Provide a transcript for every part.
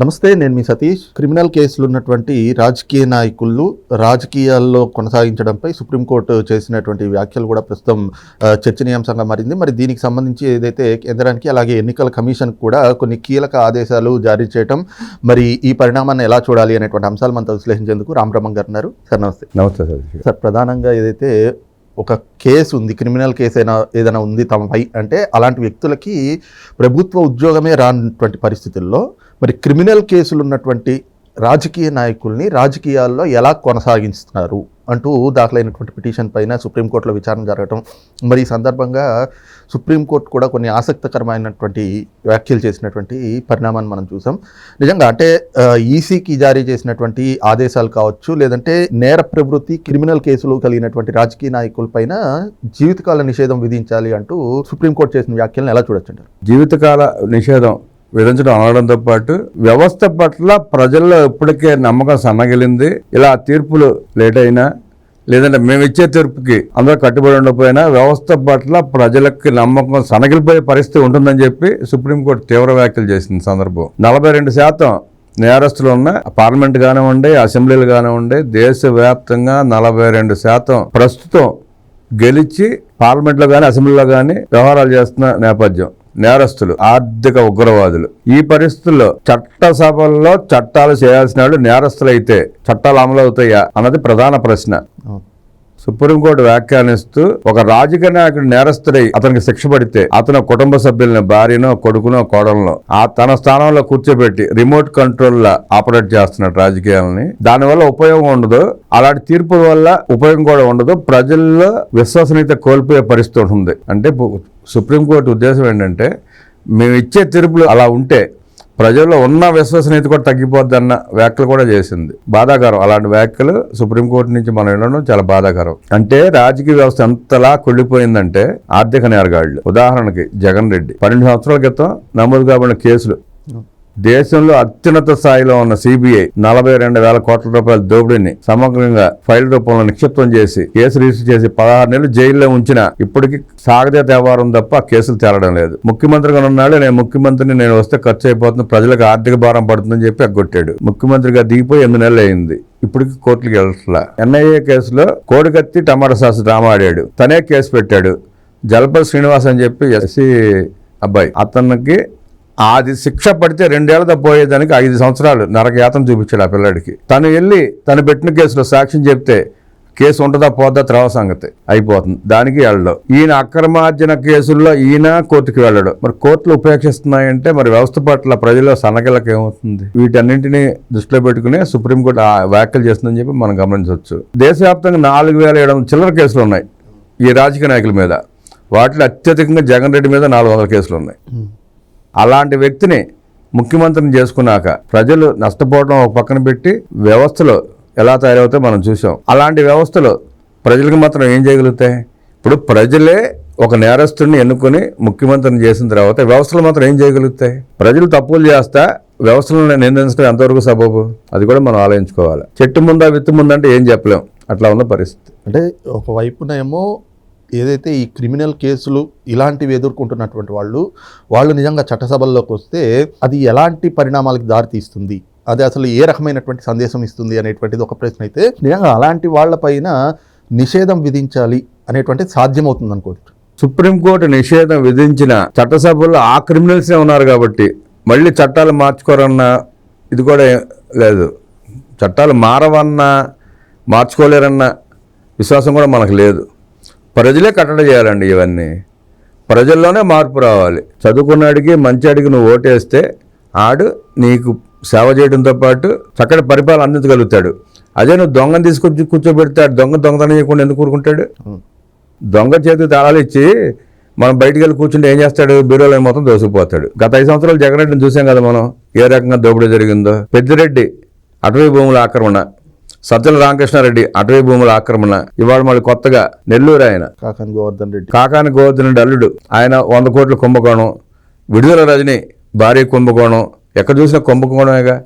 నమస్తే నేను మీ సతీష్. క్రిమినల్ కేసులు ఉన్నటువంటి రాజకీయ నాయకులు రాజకీయాల్లో కొనసాగించడంపై సుప్రీంకోర్టు చేసినటువంటి వ్యాఖ్యలు కూడా ప్రస్తుతం చర్చనీయాంశంగా మారింది. మరి దీనికి సంబంధించి ఏదైతే కేంద్రానికి అలాగే ఎన్నికల కమిషన్ కూడా కొన్ని కీలక ఆదేశాలు జారీ చేయటం మరి ఈ పరిణామాన్ని ఎలా చూడాలి అనేటువంటి అంశాలు మనతో విశ్లేషించేందుకు రామబ్రహ్మం గారు ఉన్నారు. సార్ నమస్తే. నమస్తే సార్. ప్రధానంగా ఏదైతే ఒక కేసు ఉంది క్రిమినల్ కేసు అయినా ఏదైనా ఉంది తమపై అంటే అలాంటి వ్యక్తులకి ప్రభుత్వ ఉద్యోగమే రానటువంటి పరిస్థితుల్లో మరి క్రిమినల్ కేసులు ఉన్నటువంటి రాజకీయ నాయకుల్ని రాజకీయాల్లో ఎలా కొనసాగిస్తున్నారు అంటూ దాఖలైనటువంటి పిటిషన్ పైన సుప్రీంకోర్టులో విచారణ జరగటం. మరి ఈ సందర్భంగా సుప్రీంకోర్టు కూడా కొన్ని ఆసక్తికరమైనటువంటి వ్యాఖ్యలు చేసినటువంటి పరిణామాన్ని మనం చూసాం. నిజంగా అంటే ఈసీకి జారీ చేసినటువంటి ఆదేశాలు కావచ్చు లేదంటే నేర ప్రవృత్తి క్రిమినల్ కేసులు కలిగినటువంటి రాజకీయ నాయకులపైన జీవితకాల నిషేధం విధించాలి అంటూ సుప్రీంకోర్టు చేసిన వ్యాఖ్యలను ఎలా చూడొచ్చు జీవితకాల నిషేధం విధించడం అనడంతో పాటు వ్యవస్థ పట్ల ప్రజల్లో ఇప్పటికే నమ్మకం సన్నగిలింది. ఇలా తీర్పులు లేట్ అయినా లేదంటే మేము ఇచ్చే తీర్పుకి అందరూ కట్టుబడి ఉండకపోయినా వ్యవస్థ పట్ల ప్రజలకి నమ్మకం సనగిలిపోయే పరిస్థితి ఉంటుందని చెప్పి సుప్రీంకోర్టు తీవ్ర వ్యాఖ్యలు చేసిన సందర్భం. నలభై రెండు శాతం నేరస్తులు ఉన్న పార్లమెంట్ కానివ్వండి అసెంబ్లీలు కానివ్వండి దేశవ్యాప్తంగా నలభై రెండు శాతం ప్రస్తుతం గెలిచి పార్లమెంట్లో కానీ అసెంబ్లీలో కానీ వ్యవహారాలు చేస్తున్న నేపథ్యం. నేరస్తులు ఆర్థిక ఉగ్రవాదులు. ఈ పరిస్థితుల్లో చట్టసభల్లో చట్టాలు చేయాల్సిన వాళ్ళు నేరస్తులైతే చట్టాలు అమలు అవుతాయా అన్నది ప్రధాన ప్రశ్న. సుప్రీంకోర్టు వ్యాఖ్యానిస్తూ ఒక రాజకీయ నాయకుడు నేరస్తుడై అతనికి శిక్ష పడితే అతను కుటుంబ సభ్యులని భార్యనో కొడుకునో కోడలను ఆ తన స్థానంలో కూర్చోబెట్టి రిమోట్ కంట్రోల్ లా ఆపరేట్ చేస్తున్నాడు రాజకీయాలని దానివల్ల ఉపయోగం ఉండదు. అలాంటి తీర్పు వల్ల ఉపయోగం కూడా ఉండదు. ప్రజల్లో విశ్వసనీయత కోల్పోయే పరిస్థితి ఉంటుంది. అంటే సుప్రీంకోర్టు ఉద్దేశం ఏంటంటే మేము ఇచ్చే తీర్పులు అలా ఉంటే ప్రజల్లో ఉన్న విశ్వసనీయత కూడా తగ్గిపోద్ది అన్న వ్యాఖ్యలు కూడా చేసింది. బాధాకరం. అలాంటి వ్యాఖ్యలు సుప్రీంకోర్టు నుంచి మనం వినడం చాలా బాధాకరం. అంటే రాజకీయ వ్యవస్థ ఎంతలా కుళ్ళిపోయిందంటే ఆర్థిక నేరగాళ్ళు ఉదాహరణకి జగన్ రెడ్డి. పన్నెండు సంవత్సరాల క్రితం నమోదు కాబడిన కేసులు. దేశంలో అత్యున్నత స్థాయిలో ఉన్న సిబిఐ నలభై రెండు వేల కోట్ల రూపాయల దోపిడీని సమగ్రంగా ఫైల్ రూపంలో నిక్షిప్తం చేసి కేసు రిజిస్టర్ చేసి పదహారు నెలలు జైల్లో ఉంచిన ఇప్పటికీ సాగదే వ్యవహారం తప్ప కేసులు తేలడం లేదు. ముఖ్యమంత్రిగా ఉన్నాడు నేను ముఖ్యమంత్రిని నేను వస్తే ఖర్చు అయిపోతుంది ప్రజలకు ఆర్థిక భారం పడుతుందని చెప్పి అగ్గొట్టాడు ముఖ్యమంత్రిగా దిగిపోయి ఎనిమిది నెలలు అయింది. ఇప్పటికి కోర్టుకి వెళ్ళట్లా. ఎన్ఐఏ కేసులో కోడికత్తి టమాటా సాస్ డ్రామా ఆడాడు. తనే కేసు పెట్టాడు. జలపతి శ్రీనివాస్ అని చెప్పి ఎస్సీ అబ్బాయి. అతనికి అది శిక్ష పడితే రెండేళ్ళ పోయేదానికి ఐదు సంవత్సరాలు నరకయాతం చూపించాడు ఆ పిల్లాడికి. తను వెళ్ళి తను పెట్టిన కేసులో సాక్ష్యం చెప్తే కేసు ఉంటుందా పోద్దా త్రవ సంగతి. అయిపోతుంది. దానికి వెళ్ళడం. ఈయన అక్రమార్జన కేసుల్లో ఈయన కోర్టుకి వెళ్ళడం. మరి కోర్టులు ఉపేక్షిస్తున్నాయంటే మరి వ్యవస్థ పట్ల ప్రజల సనగలకు ఏమవుతుంది? వీటన్నింటినీ దృష్టిలో పెట్టుకుని సుప్రీంకోర్టు ఆ వ్యాఖ్యలు చేస్తుందని చెప్పి మనం గమనించవచ్చు. దేశవ్యాప్తంగా నాలుగు వేల ఏడు చిల్లర కేసులు ఉన్నాయి ఈ రాజకీయ నాయకుల మీద. వాటిలో అత్యధికంగా జగన్ రెడ్డి మీద నాలుగు వందల కేసులు ఉన్నాయి. అలాంటి వ్యక్తిని ముఖ్యమంత్రిని చేసుకున్నాక ప్రజలు నష్టపోవడం ఒక పక్కన పెట్టి వ్యవస్థలో ఎలా తయారవుతాయో మనం చూసాం అలాంటి వ్యవస్థలో ప్రజలకు మాత్రం ఏం చేయగలుగుతాయి? ఇప్పుడు ప్రజలే ఒక నేరస్తుడిని ఎన్నుకొని ముఖ్యమంత్రిని చేసిన తర్వాత వ్యవస్థలు మాత్రం ఏం చేయగలుగుతాయి? ప్రజలు తప్పులు చేస్తా వ్యవస్థలను నిందించడం ఎంతవరకు సబబు? అది కూడా మనం ఆలోచించుకోవాలి. చెట్టు ముందా విత్తు ముందంటే ఏం చెప్పలేం. అట్లా ఉన్న పరిస్థితి. అంటే ఒకవైపునేమో ఏదైతే ఈ క్రిమినల్ కేసులు ఇలాంటివి ఎదుర్కొంటున్నటువంటి వాళ్ళు వాళ్ళు నిజంగా చట్టసభల్లోకి వస్తే అది ఎలాంటి పరిణామాలకు దారితీస్తుంది? అది అసలు ఏ రకమైనటువంటి సందేశం ఇస్తుంది అనేటువంటిది ఒక ప్రశ్న అయితే నిజంగా అలాంటి వాళ్ళపైన నిషేధం విధించాలి అనేటువంటిది సాధ్యమవుతుంది అనుకోవచ్చు. సుప్రీంకోర్టు నిషేధం విధించిన చట్టసభల్లో ఆ క్రిమినల్సే ఉన్నారు కాబట్టి మళ్ళీ చట్టాలు మార్చుకోరన్న ఇది కూడా లేదు. చట్టాలు మారవన్నా మార్చుకోలేరన్న విశ్వాసం కూడా మనకు లేదు. ప్రజలే కట్టడి చేయాలండి ఇవన్నీ. ప్రజల్లోనే మార్పు రావాలి. చదువుకున్నాడికి మంచాడికి నువ్వు ఓటేస్తే ఆడు నీకు సేవ చేయడంతో పాటు చక్కటి పరిపాలన అందించగలుగుతాడు. అదే నువ్వు దొంగను తీసుకొచ్చి కూర్చోబెడితే ఆడు దొంగ దొంగతనం చేయకుండా ఎందుకు కూరుకుంటాడు దొంగ చేతికి తాళాలు ఇచ్చి మనం బయటికి వెళ్ళి కూర్చుంటే ఏం చేస్తాడు? బీరోలో మొత్తం దోసుకుపోతాడు. గత ఐదు సంవత్సరాలు జగన్ రెడ్డిని చూసాం కదా మనం. ఏ రకంగా దోపిడీ జరిగిందో. పెద్దిరెడ్డి అటవీ భూముల ఆక్రమణ. సజ్జల రామకృష్ణారెడ్డి అటవీ భూముల ఆక్రమణ ఇవాళ మళ్ళీ కొత్తగా నెల్లూరు ఆయన. కాకాని గోవర్ధన్ రెడ్డి. కాకాని గోవర్ధన్ రెడ్డి అల్లుడు. ఆయన వంద కోట్ల కుంభకోణం విడుదల రజని భారీ కుంభకోణం. ఎక్కడ చూసినా కుంభకోణమేగా.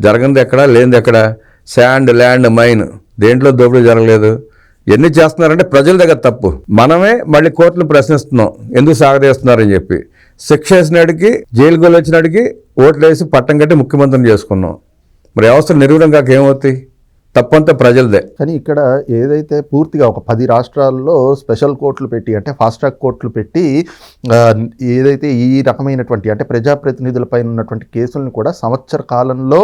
జరగంది ఎక్కడ లేనిది ఎక్కడ. Sand land mine. దేంట్లో దోపిడీ జరగలేదు. ఎన్ని చేస్తున్నారంటే ప్రజల దగ్గర తప్పు. మనమే మళ్ళీ కోర్టును ప్రశ్నిస్తున్నాం. ఎందుకు సాగదీస్తున్నారని చెప్పి. శిక్ష వేసినాడికి జైలు గోలు వచ్చినాడికి ఓట్లు వేసి పట్టం కట్టి ముఖ్యమంత్రిని చేసుకున్నాం. మరి వ్యవస్థ నిర్వీర్యం కాక ఏమవుతాయి? తప్పంతా ప్రజలదే. కానీ ఇక్కడ ఏదైతే పూర్తిగా ఒక పది రాష్ట్రాల్లో స్పెషల్ కోర్టులు పెట్టి అంటే ఫాస్ట్ ట్రాక్ కోర్టులు పెట్టి ఏదైతే ఈ రకమైనటువంటి అంటే ప్రజాప్రతినిధులపై ఉన్నటువంటి కేసులను కూడా సంవత్సర కాలంలో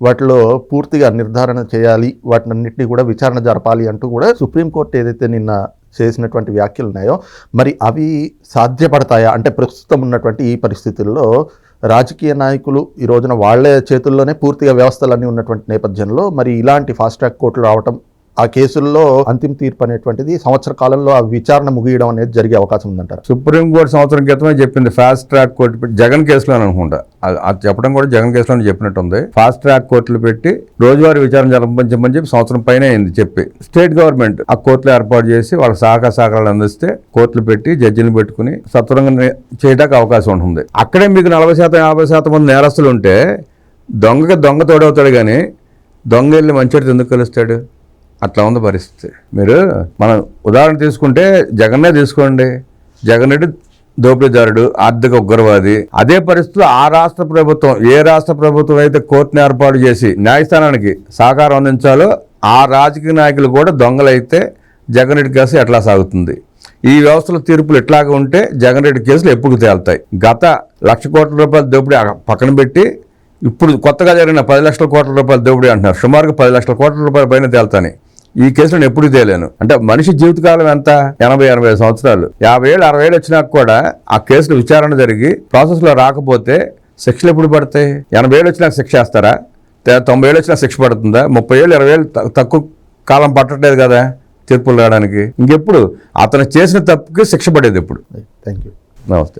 వాటిలో పూర్తిగా నిర్ధారణ చేయాలి. వాటినన్నింటినీ కూడా విచారణ జరపాలి అంటూ కూడా సుప్రీంకోర్టు ఏదైతే నిన్న చేసినటువంటి వ్యాఖ్యలు ఉన్నాయో మరి అవి సాధ్యపడతాయా? అంటే ప్రస్తుతం ఉన్నటువంటి ఈ పరిస్థితుల్లో రాజకీయ నాయకులు ఈ రోజున వాళ్ళ చేతుల్లోనే పూర్తిగా వ్యవస్థలన్నీ ఉన్నటువంటి నేపథ్యంలో మరి ఇలాంటి ఫాస్ట్ ట్రాక్ కోర్టులు రావటం ఆ కేసుల్లో అంతిమ తీర్పు అనేటువంటిది సంవత్సర కాలంలో ఆ విచారణ ముగియడం అనేది జరిగే అవకాశం ఉందంటారు. సుప్రీంకోర్టు సంవత్సరం క్రితమే చెప్పింది. ఫాస్ట్ ట్రాక్ కోర్టు పెట్టి జగన్ కేసులో అనుకుంటా. అది చెప్పడం కూడా జగన్ కేసులో చెప్పినట్టుంది. ఫాస్ట్ ట్రాక్ కోర్టులు పెట్టి రోజువారీ విచారణ జరపని చెప్పి సంవత్సరం పైన అయింది చెప్పి. స్టేట్ గవర్నమెంట్ ఆ కోర్టులు ఏర్పాటు చేసి వాళ్ళ సహకార సహకారాలు అందిస్తే కోర్టులు పెట్టి జడ్జిని పెట్టుకుని సత్వరంగా చేయడానికి అవకాశం ఉంటుంది. అక్కడే మీకు నలభై శాతం యాభై శాతం మంది నేరస్తులు ఉంటే దొంగకి దొంగ తోడవుతాడు కానీ దొంగ వెళ్ళి మంచివాడితో ఎందుకు కలుస్తాడు? అట్లా ఉంది పరిస్థితి. మీరు మనం ఉదాహరణ తీసుకుంటే జగన్నే తీసుకోండి. జగన్ రెడ్డి దోపిడీదారుడు ఆర్థిక ఉగ్రవాది. అదే పరిస్థితిలో ఆ రాష్ట్ర ప్రభుత్వం ఏ రాష్ట్ర ప్రభుత్వం అయితే కోర్టును ఏర్పాటు చేసి న్యాయస్థానానికి సహకారం అందించాలో ఆ రాజకీయ నాయకులు కూడా దొంగలైతే జగన్ రెడ్డి కేసు ఎట్లా సాగుతుంది? ఈ వ్యవస్థల తీర్పులు ఇట్లాగా ఉంటే జగన్ రెడ్డి కేసులు ఎప్పుడు తేలుతాయి? గత లక్ష కోట్ల రూపాయల దోపిడీ పక్కన పెట్టి ఇప్పుడు కొత్తగా జరిగిన పది లక్షల కోట్ల రూపాయల దోపిడీ అంటున్నారు. సుమారుగా పది లక్షల కోట్ల రూపాయల పైన తేలుతాయి. ఈ కేసులో నేను ఎప్పుడు తేలేను. అంటే మనిషి జీవితకాలం ఎంత? ఎనభై ఎనభై సంవత్సరాలు. యాభై ఏళ్ళు అరవై ఏళ్ళు వచ్చినాక కూడా ఆ కేసులు విచారణ జరిగి ప్రాసెస్లో రాకపోతే శిక్షలు ఎప్పుడు పడతాయి? ఎనభై ఏళ్ళు వచ్చినాక శిక్ష వేస్తారా? తొంభై ఏళ్ళు వచ్చినా శిక్ష పడుతుందా? ముప్పై ఏళ్ళు ఇరవై ఏళ్ళు తక్కువ కాలం పట్టట్లేదు కదా తీర్పులు రావడానికి. ఇంకెప్పుడు? అతను చేసిన తప్పుకి శిక్ష పడేది ఎప్పుడు? థ్యాంక్ యూ నమస్తే.